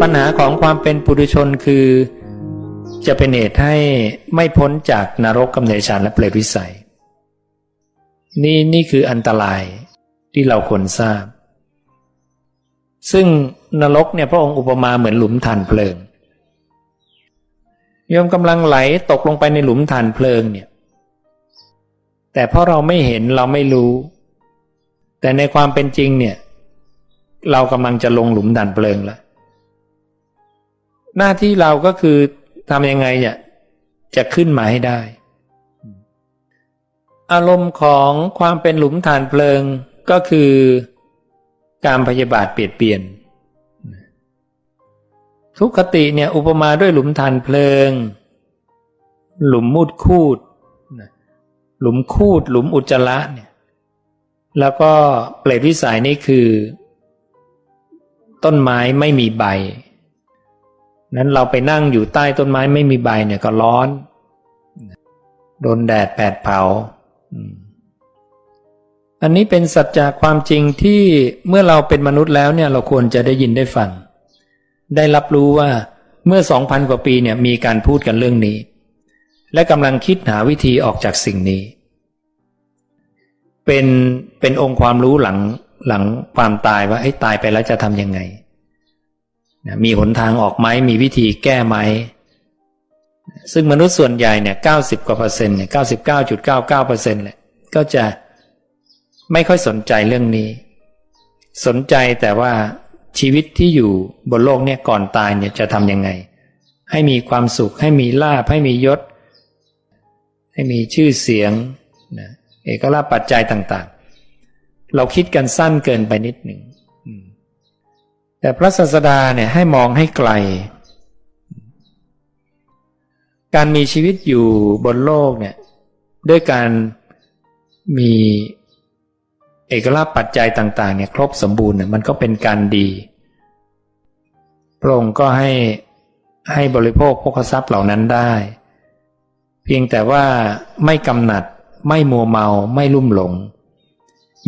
ปัญหาของความเป็นปุถุชนคือ จะเป็นเหตุให้ไม่พ้นจากนรกกำเนิดฌานและเปรตวิสัย นี่นี่คืออันตรายที่เราควรทราบ ซึ่งนรกเนี่ยพระองค์อุปมาเหมือนหลุมฐานเพลิงโยมกำลังไหลตกลงไปในหลุมฐานเพลิงเนี่ย แต่เพราะเราไม่เห็นเราไม่รู้ แต่ในความเป็นจริงเนี่ย เรากำลังจะลงหลุมฐานเพลิงแล้ว หน้าที่เราก็คือทำยังไงเนี่ยจะขึ้นมาให้ได้ อารมณ์ของความเป็นหลุมฐานเพลิงก็คือการพยาบาทเปลี่ยนเปลี่ยน ทุกขติเนี่ยอุปมาด้วยหลุมฐานเพลิง หลุมมุดคูด หลุมคูด หลุมอุจจาระเนี่ย แล้วก็เปรตวิสัยนี่คือ ต้นไม้ไม่มีใบ นั้นเราไปนั่งอยู่ใต้ต้นไม้ไม่มีใบเนี่ยก็ร้อน โดนแดดแผดเผา อันนี้เป็นสัจจะความจริงที่เมื่อเราเป็นมนุษย์แล้วเนี่ยเราควรจะได้ยินได้ฟัง ได้รับรู้ว่าเมื่อสองพันกว่าปีเนี่ยมีการพูดกันเรื่องนี้ และกำลังคิดหาวิธีออกจากสิ่งนี้ เป็นเป็นองค์ความรู้หลังหลังความตายว่าไอ้ตายไปแล้วจะทำยังไงมีหนทางออกไหมมีวิธีแก้ไหมซึ่งมนุษย์ส่วนใหญ่เนี่ยเก้าสิบกว่าเปอร์เซ็นต์เนี่ยเก้าสิบเก้าจุดเก้าเก้าเปอร์เซ็นต์เลยก็จะไม่ค่อยสนใจเรื่องนี้ สนใจแต่ว่าชีวิตที่อยู่บนโลกเนี่ยก่อนตายเนี่ยจะทำยังไง ให้มีความสุขให้มีลาภให้มียศ ให้มีชื่อเสียงนะ เอกลาภปัจจัยต่าง ๆ เราคิดกันสั้นเกินไปนิดหนึ่งแต่พระศาสดาเนี่ยให้มองให้ไกล การมีชีวิตอยู่บนโลกเนี่ยด้วยการมีเอกลักษณ์ปัจจัยต่างๆเนี่ยครบสมบูรณ์เนี่ยมันก็เป็นการดี พระองค์ก็ให้ให้บริโภคพกทรัพย์เหล่านั้นได้ เพียงแต่ว่าไม่กำหนัด ไม่มัวเมาไม่ลุ่มหลง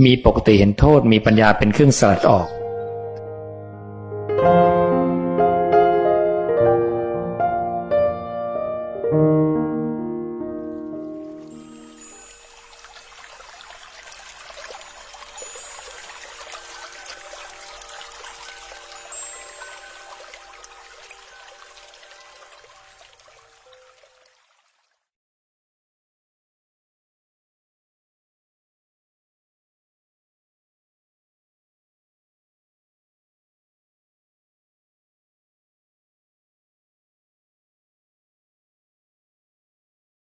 มีปกติเห็นโทษมีปัญญาเป็นเครื่องสลัดออก